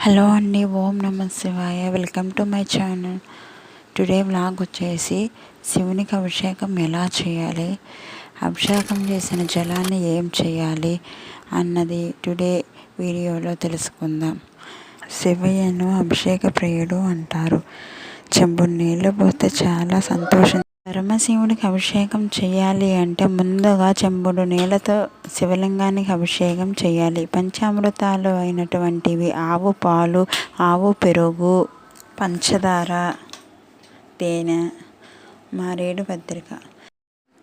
Hello అండి ఓం నమ శివాయ. Welcome to my channel. Today vlog వచ్చేసి శివునికి అభిషేకం ఎలా చేయాలి అభిషేకం చేసిన జలాన్ని ఏం చేయాలి అన్నది టుడే వీడియోలో తెలుసుకుందాం. శివయ్యను అభిషేక ప్రియుడు అంటారు. చెంబు నీళ్ళు పోస్తే చాలా సంతోషం పరమశివుడికి అభిషేకం చేయాలి అంటే ముందుగా చెంబుడు నీళ్ళతో శివలింగానికి అభిషేకం చేయాలి. పంచామృతాలు అయినటువంటివి ఆవు పాలు ఆవు పెరుగు పంచదార తేనె మారేడు పత్రిక.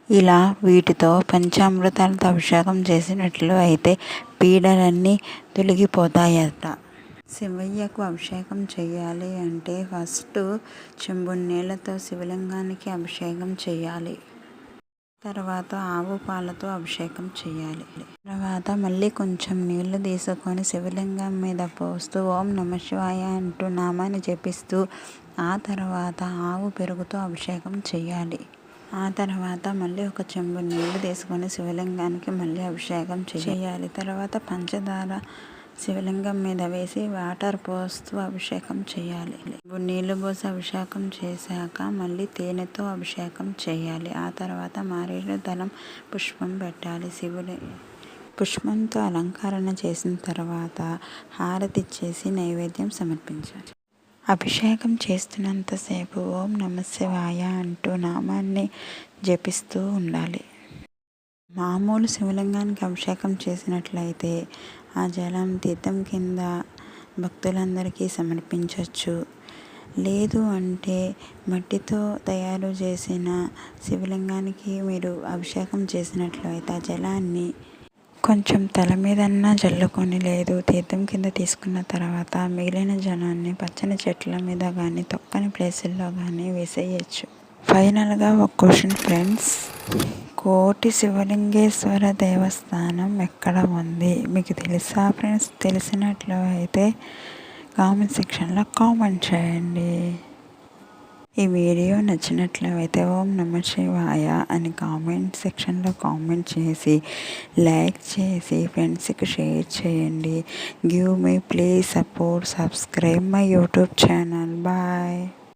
ఇలా వీటితో పంచామృతాలతో అభిషేకం చేసినట్లు అయితే పీడలన్నీ తొలగిపోతాయట. శివయ్యకు అభిషేకం చేయాలి అంటే ఫస్ట్ చెంబు నీళ్ళతో శివలింగానికి అభిషేకం చేయాలి తర్వాత ఆవు పాలతో అభిషేకం చేయాలి తర్వాత మళ్ళీ కొంచెం నీళ్ళు తీసుకొని శివలింగం మీద పోస్తూ ఓం నమ శివాయ అంటూ నామాన్ని జపిస్తూ ఆ తర్వాత ఆవు పెరుగుతో అభిషేకం చేయాలి ఆ తర్వాత మళ్ళీ ఒక చెంబు నీళ్ళు తీసుకొని శివలింగానికి మళ్ళీ అభిషేకం చేయాలి తర్వాత పంచదార శివలింగం మీద వేసి వాటర్ పోస్తూ అభిషేకం చేయాలి. నీళ్ళు పోసి అభిషేకం చేశాక మళ్ళీ తేనెతో అభిషేకం చేయాలి. ఆ తర్వాత మారేడు దళం పుష్పం పెట్టాలి. శివుడి పుష్పంతో అలంకరణ చేసిన తర్వాత హారతి ఇచ్చేసి నైవేద్యం సమర్పించాలి. అభిషేకం చేస్తున్నంతసేపు ఓం నమ శివాయ అంటూ నామాన్ని జపిస్తూ ఉండాలి. మామూలు శివలింగానికి అభిషేకం చేసినట్లయితే ఆ జలం తీర్థం కింద భక్తులందరికీ సమర్పించవచ్చు లేదు అంటే మట్టితో తయారు చేసిన శివలింగానికి మీరు అభిషేకం చేసినట్లయితే ఆ జలాన్ని కొంచెం తల మీదన్నా జల్లుకొని లేదు తీర్థం కింద తీసుకున్న తర్వాత మిగిలిన జనాన్ని పచ్చని చెట్ల మీద కానీ తొక్కని ప్లేసుల్లో కానీ వేసేయచ్చు. ఫైనల్గా ఒక క్వశ్చన్ ఫ్రెండ్స్ కోటి శివలింగేశ్వర దేవస్థానం ఎక్కడ ఉంది? మీకు తెలుసా ఫ్రెండ్స్ తెలిసినట్లు అయితే కామెంట్ సెక్షన్లో కామెంట్ చేయండి. ఈ వీడియో నచ్చినట్లు అయితే ఓం నమ శివాయ అని కామెంట్ సెక్షన్లో కామెంట్ చేసి లైక్ చేసి ఫ్రెండ్స్కి షేర్ చేయండి. Give me please support subscribe my YouTube channel bye